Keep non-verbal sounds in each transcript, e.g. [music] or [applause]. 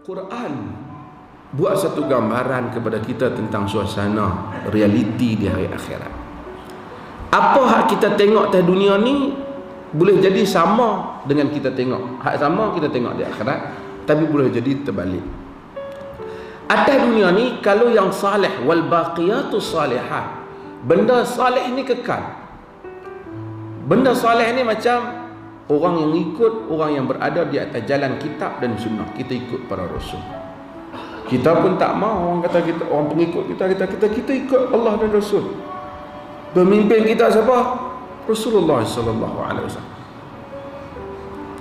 Quran buat satu gambaran kepada kita tentang suasana realiti di hari akhirat. Apa hak kita tengok di dunia ni boleh jadi sama dengan kita tengok. Hak sama kita tengok di akhirat tapi boleh jadi terbalik. Atas dunia ni kalau yang salih wal baqiyatus salihah benda salih ini kekal. Benda salih ni macam orang yang ikut orang yang berada di atas jalan kitab dan sunnah kita ikut para rasul. Kita pun tak mau orang kata kita orang pengikut kita kita kita kita ikut Allah dan Rasul. Pemimpin kita siapa? Rasulullah wasallam.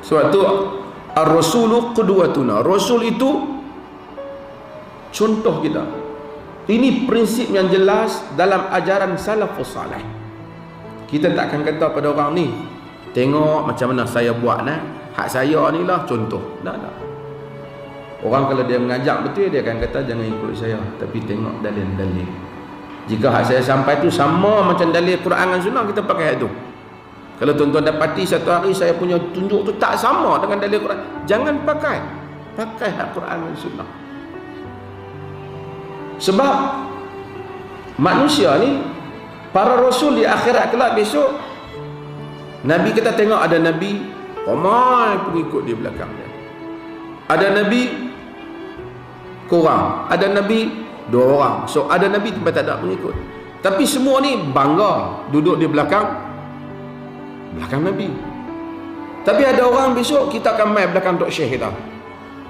Sebab tu ar-rasulu qudwatuna. Rasul itu contoh kita. Ini prinsip yang jelas dalam ajaran salafus salih kita takkan kata pada orang ni Tengok macam mana saya buat nah. Hak saya ni lah contoh. Tak tak. Orang kalau dia mengajak betul dia akan kata jangan ikut saya tapi tengok dalil-dalil. Jika hak saya sampai tu sama macam dalil Quran dan Sunnah kita pakai itu. Kalau tuan-tuan dapati satu hari saya punya tunjuk tu tak sama dengan dalil Quran, jangan pakai. Pakai hak Quran dan Sunnah. Sebab manusia ni para rasul di akhirat kelak besok Nabi kita tengok ada Nabi ramai pengikut di belakang dia. Ada Nabi kurang. Ada Nabi dua orang. So ada Nabi tempat tak ada pengikut. Tapi semua ni bangga duduk di belakang belakang Nabi. Tapi ada orang besok kita akan main belakang Tok Syekh kita.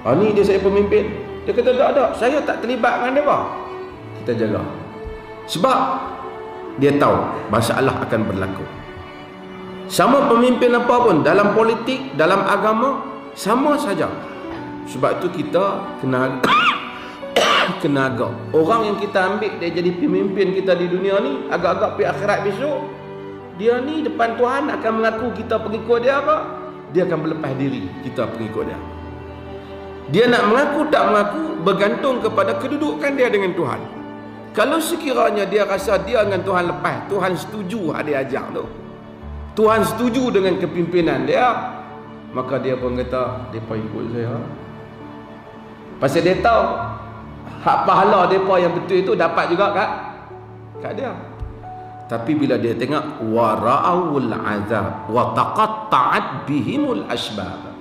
Ah ni dia saya pemimpin. Dia kata tak ada. Saya tak terlibat dengan dia. Kita jaga. Sebab dia tahu masalah akan berlaku. Sama pemimpin apa pun dalam politik, dalam agama sama saja. Sebab tu kita kena [coughs] kena agak. Orang yang kita ambil dia jadi pemimpin kita di dunia ni agak-agak pi akhirat besok dia ni depan Tuhan akan mengaku kita pengikut dia apa? Dia akan berlepas diri kita pengikut dia. Dia nak mengaku tak mengaku bergantung kepada kedudukan dia dengan Tuhan. Kalau sekiranya dia rasa dia dengan Tuhan lepas, Tuhan setuju ada ajak tu. Tuhan setuju dengan kepimpinan dia maka dia pun kata depa ikut saya. Pasal dia tahu hak pahala depa yang betul itu dapat juga kat kat dia. Tapi bila dia tengok wara'ul azab wa taqatta'at bihimul asbab.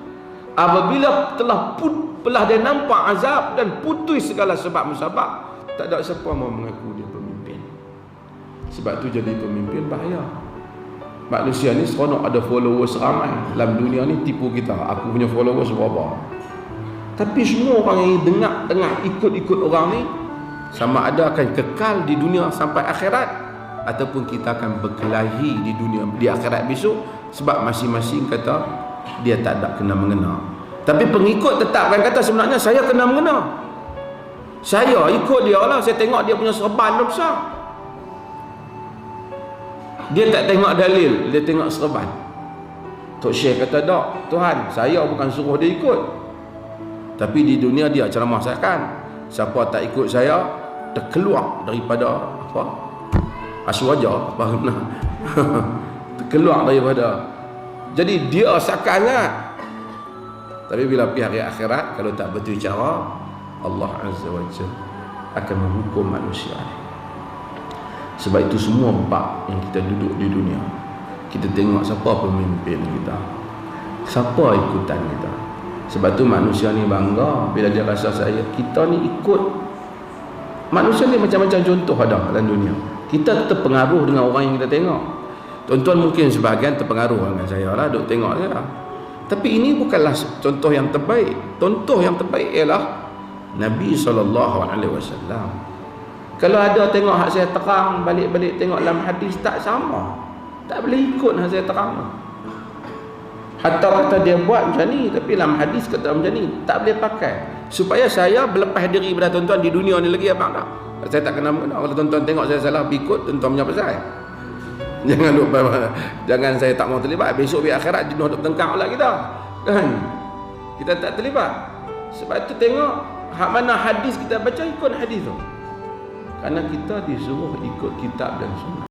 Apabila telah put, telah dia nampak azab dan putus segala sebab musabab tak ada siapa mau mengaku dia pemimpin. Sebab tu jadi pemimpin bahaya manusia ni seronok ada followers ramai. Dalam dunia ni tipu kita. Aku punya followers berapa? Tapi semua orang yang dengar dengar ikut-ikut orang ni sama ada akan kekal di dunia sampai akhirat. Ataupun kita akan berkelahi di dunia di akhirat besok sebab masing-masing kata dia tak ada kena mengena. Tapi pengikut tetap tetapkan kata sebenarnya saya kena mengena. Saya ikut dia lah saya tengok dia punya serban besar dia tak tengok dalil dia tengok serban. Tok Syekh kata tak Tuhan saya bukan suruh dia ikut. Tapi di dunia dia ceramah saya kan. Siapa tak ikut saya terkeluar daripada apa? Aswaja guna [laughs] terkeluar daripada. Jadi dia sakanlah tapi bila pihak akhirat kalau tak betul cara Allah Azza wa Jalla akan menghukum manusia sebab itu semua bab yang kita duduk di dunia kita tengok siapa pemimpin kita siapa ikutan kita. Sebab tu manusia ni bangga bila dia rasa saya kita ni ikut. Manusia ni macam-macam contoh ada dalam dunia. Kita terpengaruh dengan orang yang kita tengok. Tuan-tuan mungkin sebahagian terpengaruh dengan saya lah duk tengok saya tapi ini bukanlah contoh yang terbaik. Contoh yang terbaik ialah Nabi SAW kalau ada tengok hak saya terang balik-balik tengok dalam hadis tak sama. Tak boleh ikut hak saya terang. Hatta kata dia buat macam ni tapi dalam hadis kata macam ni tak boleh pakai supaya saya berlepas diri pada tuan-tuan di dunia ni lagi abang tak. Saya tak kena mengenal kalau tuan-tuan tengok saya salah ikut tuan-tuan punya pasal. [laughs] Jangan lupa jangan saya tak mau terlibat besok di akhirat jenuh duk tengkang pula kita. Kan? Kita tak terlibat. Sebab tu tengok hak mana hadis kita baca ikut hadis tu. Karena kita disuruh ikut kitab dan sunnah.